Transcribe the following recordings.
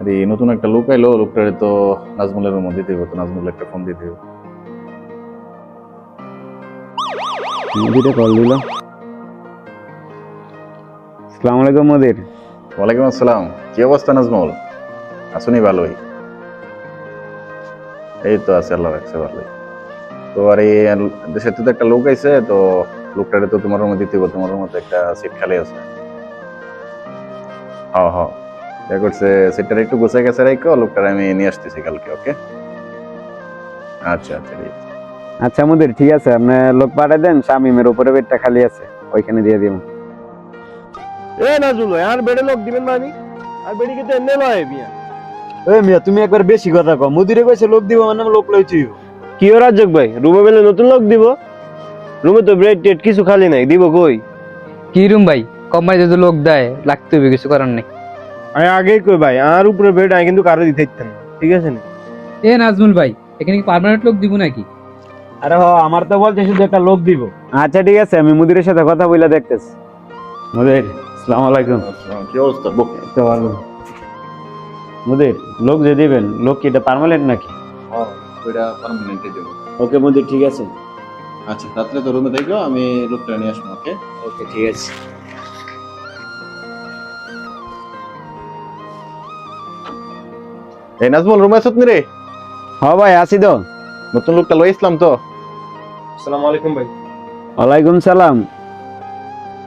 আরে নতুন একটা লোক আইলো লোকটারে তো নাজমুলের রুমে দিতে হবে তো নাজমুল একটা ফোন দিতে হবে মুদিরে কল দিল। সালাম আলাইকুম মোদির। ওয়ালাইকুম আসসালাম। কি অবস্থা নাজমুল? আসুনি ভালোই। এই তো আছে আল্লাহ রাখছে ভালোই। তো আর এই দেশের তো একটা লোক আইছে তো লোকটারে তো তোমার রুমে দিতে হবে তোমার রুমে তো একটা সিট খালি আছে। হ্যাঁ হ্যাঁ। এ করছে সিটটা একটু গুছাই গেছে রাখো লোকটারে আমি নিয়ে আসতেছি কালকে ওকে? আচ্ছা আচ্ছা ঠিক আছে। আচ্ছা মুদির ঠিক আছে আপনি লোক পাঠিয়ে দেন শামিমের উপরে বেডটা খালি আছে ওইখানে দিয়ে দিব এ নাজুল ভাই আর বেড়ে লোক দিবেন না আমি। আর বেড়ি কে এনে লয় মিয়া। এ মিয়া তুমি একবার বেশি কথা কও। মুদিরে কইছে লোক দিব মানে লোক লইছি কি ও রাজ্জাক ভাই? রুমে বেলে নতুন লোক দিব? রুমে তো ব্রেড টেড কিছু খালি নাই দিব কই? কি রুম ভাই? কোম্পানি যদি লোক দেয় লাগতে হবে কিছু করার নেই। আমি আগেই কই ভাই আর উপরে বেড আমি কিন্তু কারও দিতে ইচ্ছা না ঠিক আছে না? এ নাজমুল ভাই এখানে কি পার্মানেন্ট লোক দিব নাকি? আরে হ আমার তো বলছে শুধু একটা লোক দিব। আচ্ছা ঠিক আছে আমি মুদিরের সাথে কথা বইলা দেখতেছি। মুদির আসসালামু আলাইকুম। কি অবস্থা? বক। তো ভালো। মুদির লোক যে দিবেন লোক কি এটা পার্মানেন্ট নাকি? ওইটা পারমানেন্টে দেবো। ওকে মুদির ঠিক আছে। আচ্ছা রাত্রে তো রুমে দেখো আমি লোকটা নিয়ে আসব ওকে? ওকে ঠিক আছে। এই নাজমুল রুমে নি রে? হ ভাই আসি তো। নতুন লোকটা লই ইসলাম তো। আসসালামু আলাইকুম ভাই। ওয়ালাইকুম সালাম।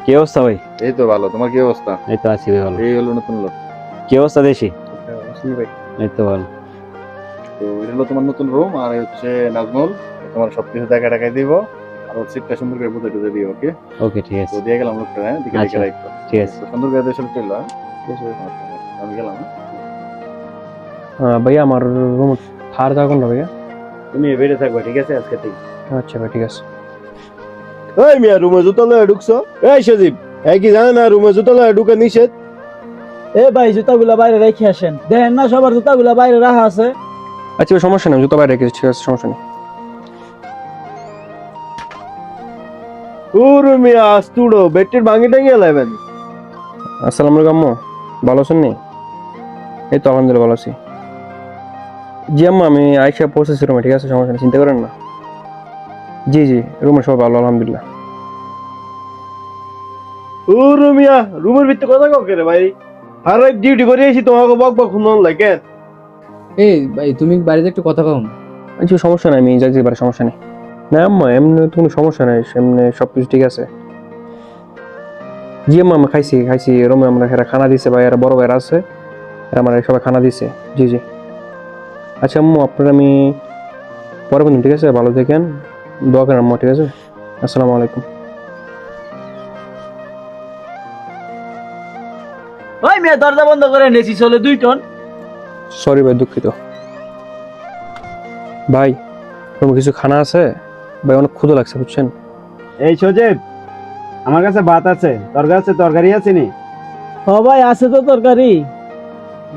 কি অবস্থা ভাই? এই তো ভালো তোমার কি অবস্থা? এই তো আছি ভাই ভালো। এই হলো নতুন লোক। কি অবস্থা দেশি? ভাই। এই তো ভালো। তো এটা হলো তোমার নতুন রুম আর হচ্ছে নাজমুল। তোমার সবকিছু দেখা টাকাই দিব। আর ওর সিটটা সুন্দর করে বুঝে টুঝে দিও ওকে ওকে ঠিক তো আছে দিয়ে গেলাম লোকটা হ্যাঁ? দিকে আচ্ছা। দিকে রাখতো ঠিক আছে। সুন্দর করে দেশে চলল হ্যাঁ? আমি গেলাম হ্যাঁ? হ্যাঁ? ভাইয়া আমার রুম থার দা কোনটা ভাইয়া। তুমি বেড়ে থাকবে ঠিক আছে? আজকে থেকে। আচ্ছা ভাই ঠিক আছে। এই মিয়া রুমে জুতা লয়ে ঢুকছো? এই সজীব এই কি জানে না রুমে জুতা লয়ে ঢুকে নিষেধ? এ ভাই জুতাগুলা বাইরে রেখে আসেন। দেখেন না সবার জুতাগুলা বাইরে রাখা আছে। আচ্ছা সমস্যা নেই জুতা বাইরে রেখেছি ঠিক আছে সমস্যা নেই। ওরে মিয়া আস্তুড়ো বেডটির ভাঙি টাঙি এলাইবেন। আসসালামু আলাইকুম ভালো আছেন এই তো আলহামদুলিল্লাহ ভালো আছি। জি আম্মা আমি আইসা পৌঁছেছি রুমে ঠিক আছে? সমস্যা নেই চিন্তা করেন না। জি জি রুমে সব ভালো আলহামদুলিল্লাহ। ও রুমিয়া রুমের ভিতরে কথা কাউ রে ভাই? আর ডিউটি করে এসি তোমাকে বক বক শুনুন লাগে এই ভাই তুমি বাড়িতে একটু কথা কম আচ্ছা সমস্যা নাই আমি যাইতে পারি সমস্যা নেই। না আম্মা এমনি তো কোনো সমস্যা নাই এমনি সব কিছু ঠিক আছে। জি আম্মা আমি খাইছি খাইছি রুমে আমরা এরা খানা দিছে ভাই এরা বড় ভাইরা আছে এরা আমার সবাই খানা দিছে। জি জি। আচ্ছা আম্মু আপনার আমি পরে বলুন ঠিক আছে? ভালো থাকেন। দোয়া করেন আম্মা ঠিক আছে? আসসালামু আলাইকুম। ওই মেয়ে দরজা বন্ধ করে নেছি চলে দুই টন। সরি ভাই দুঃখিত। ভাই রুমে কিছু খানা আছে? ভাই অনেক ক্ষুদো লাগছে বুঝছেন? এই সজীব আমার কাছে ভাত আছে। তোর কাছে তরকারি আছে নি? হ ভাই আছে তো তরকারি।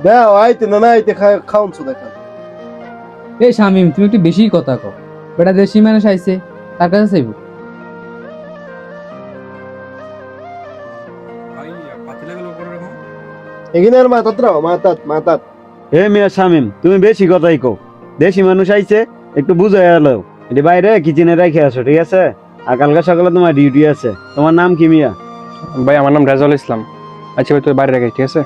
দাও আইতে না না আইতে খাউন দেখা এই শামিম তুমি একটু বেশি কথা কও। বেটা দেশি মানুষ আইছে তার কাছে চাইব। এখানে আর মাতাত মাতাত মাতাত। হে মিয়া শামিম তুমি বেশি কথাই কও। দেশি মানুষ আইছে একটু বুঝাই এলো এটি বাইরে কিচেনে রেখে আসো ঠিক আছে? আর কালকে সকালে তোমার ডিউটি আছে। তোমার নাম কি মিয়া? ভাই আমার নাম রাজাউল ইসলাম। আচ্ছা ভাই তুই বাইরে রেখে ঠিক আছে?